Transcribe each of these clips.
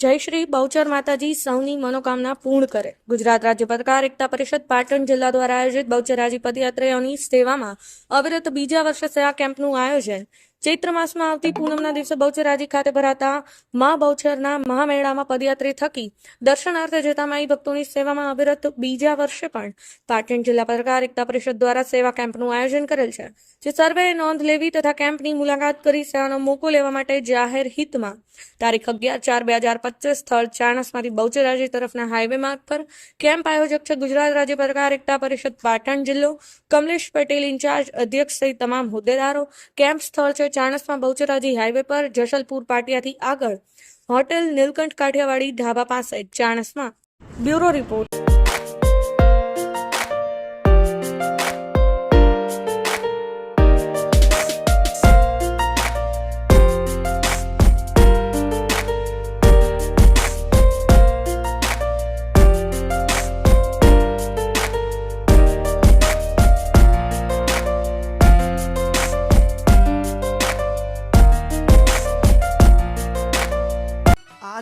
જય શ્રી બહુચર માતાજી, સૌની મનોકામના પૂર્ણ કરે. ગુજરાત રાજ્ય પત્રકાર એકતા પરિષદ પાટણ જિલ્લા દ્વારા આયોજિત બહુચરાજી પદયાત્રીઓની સેવામાં અવિરત બીજા વર્ષે સેવા કેમ્પનું આયોજન ચૈત્ર માસમાં આવતી પૂનમના દિવસે બહુચરાજી ખાતે ભરાતા મા બહુચરના મહામેળામાં પદયાત્રી થકી દર્શનાર્થે જતા માઈ ભક્તોની સેવામાં અવિરત બીજા વર્ષે પણ પાટણ જિલ્લા પત્રકાર પરિષદ દ્વારા સેવા કેમ્પનું આયોજન કરેલ છે, જે સર્વેએ નોંધ લેવી તથા કેમ્પની મુલાકાત કરી સેવાનો મોકો લેવા માટે જાહેર હિતમાં તારીખ અગિયાર ચાર બે હજાર પચીસ સ્થળ ચાણસમાંથી બહુચરાજી તરફના હાઈવે માર્ગ પર કેમ્પ આયોજક છે ગુજરાત રાજ્ય પત્રકાર એકતા પરિષદ પાટણ જિલ્લો, કમલેશ પટેલ ઇન્ચાર્જ અધ્યક્ષ સહિત તમામ હોદ્દેદારો, કેમ્પ સ્થળ છે ચાણસમાં બહુચરાજી હાઈવે પર જશલપુર પાટિયાથી આગળ હોટેલ નીલકંઠ કાઠિયાવાડી ઢાબા પાસે ચાણસમાં. Bureau report.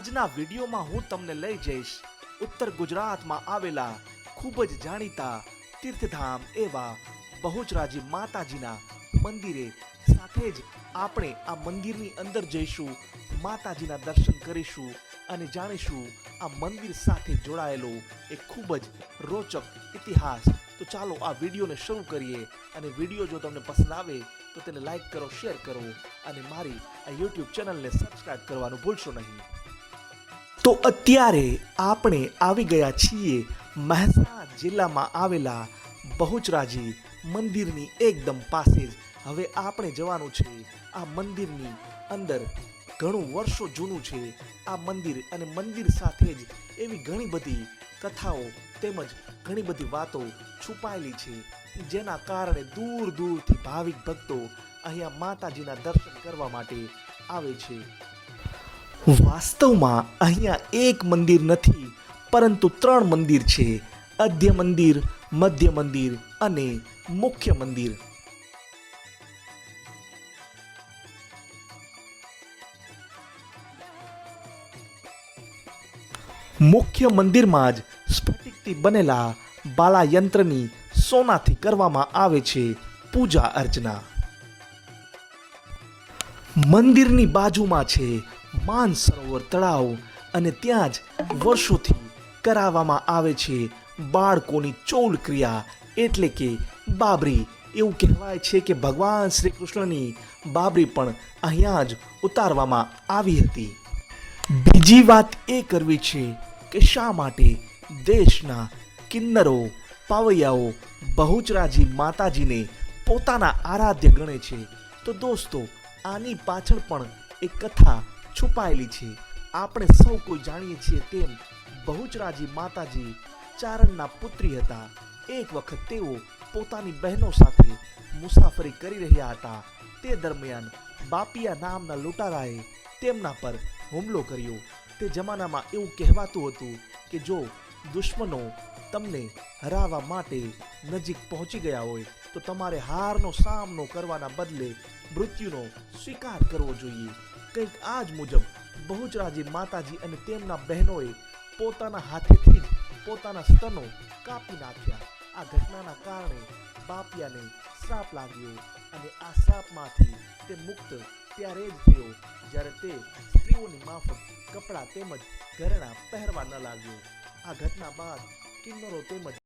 આજના વિડીયોમાં હું તમને લઈ જઈશ ઉત્તર ગુજરાતમાં આવેલા ખૂબ જ જાણીતા તીર્થધામ એવા બહુચરાજી માતાજીના મંદિરે સાથે જ આપણે આ મંદિરની અંદર જઈશું, માતાજીના દર્શન કરીશું અને જાણીશું આ મંદિર સાથે જોડાયેલો એક ખૂબ જ રોચક ઇતિહાસ. તો ચાલો આ વિડીયોને શરૂ કરીએ અને વીડિયો જો તમને પસંદ આવે તો તેને લાઈક કરો, શેર કરો અને મારી આ યુટ્યુબ ચેનલને સબસ્ક્રાઈબ કરવાનું ભૂલશો નહીં. તો અત્યારે આપણે આવી ગયા છીએ મહેસાણા જિલ્લામાં આવેલા બહુચરાજી મંદિરની એકદમ પાસે જ. હવે આપણે જવાનું છે આ મંદિરની અંદર. ઘણું વર્ષો જૂનું છે આ મંદિર અને મંદિર સાથે જ એવી ઘણી બધી કથાઓ તેમજ ઘણી બધી વાતો છુપાયેલી છે. જેના કારણે દૂર દૂરથી ભાવિક ભક્તો અહીંયા માતાજીના દર્શન કરવા માટે આવે છે. વાસ્તવમાં અહીંયા એક મંદિર નથી, પરંતુ ત્રણ મંદિર છે. અધ્ય મંદિર, મધ્ય મંદિર અને મુખ્ય મંદિર. મુખ્ય મંદિરમાં જ સ્ફટિકથી બનેલા બાલાયંત્રની સોનાથી કરવામાં આવે છે પૂજા અર્ચના. મંદિરની બાજુમાં છે માનસરોવર તળાવ અને ત્યાં જ વર્ષોથી કરાવવામાં આવે છે બાળકોની ચૌલ ક્રિયા એટલે કે બાબરી. એવું કહેવાય છે કે ભગવાન શ્રી કૃષ્ણની બાબરી પણ અહીંયા જ ઉતારવામાં આવી હતી. બીજી વાત એ કરવી છે કે શા માટે દેશના કિન્નરો, પાવૈયાઓ, બહુચરાજી માતાજીને પોતાના આરાધ્ય ગણે છે? તો દોસ્તો, આની પાછળ પણ એક કથા છુપાયેલી છે. આપણે સૌ કોઈ જાણીએ છીએ તેમ બહુચરાજી માતાજી ચારણના પુત્રી હતા. એક વખત તેઓ પોતાની બહેનો સાથે મુસાફરી કરી રહ્યા હતા. તે દરમિયાન બાપિયા નામના લૂંટારાએ તેમના પર હુમલો કર્યો. તે જમાનામાં એવું કહેવાતું હતું કે જો દુશ્મનો તમને હરાવવા માટે નજીક પહોંચી ગયા હોય, તો તમારે હારનો સામનો કરવાના બદલે મૃત્યુનો સ્વીકાર કરવો જોઈએ. કંઈક આ જ મુજબ બહુચરાજી માતાજી અને તેમના બહેનોએ પોતાના હાથેથી જ પોતાના સ્તનો કાપી નાખ્યા. આ ઘટનાના કારણે બાપિયાને શ્રાપ લાગ્યો અને આ શ્રાપમાંથી તે મુક્ત ત્યારે જ થયો જ્યારે તે સ્ત્રીઓની માફક કપડાં તેમજ ઘરેણાં પહેરવા ન લાગ્યો. આ ઘટના બાદ કિન્નરો તેમજ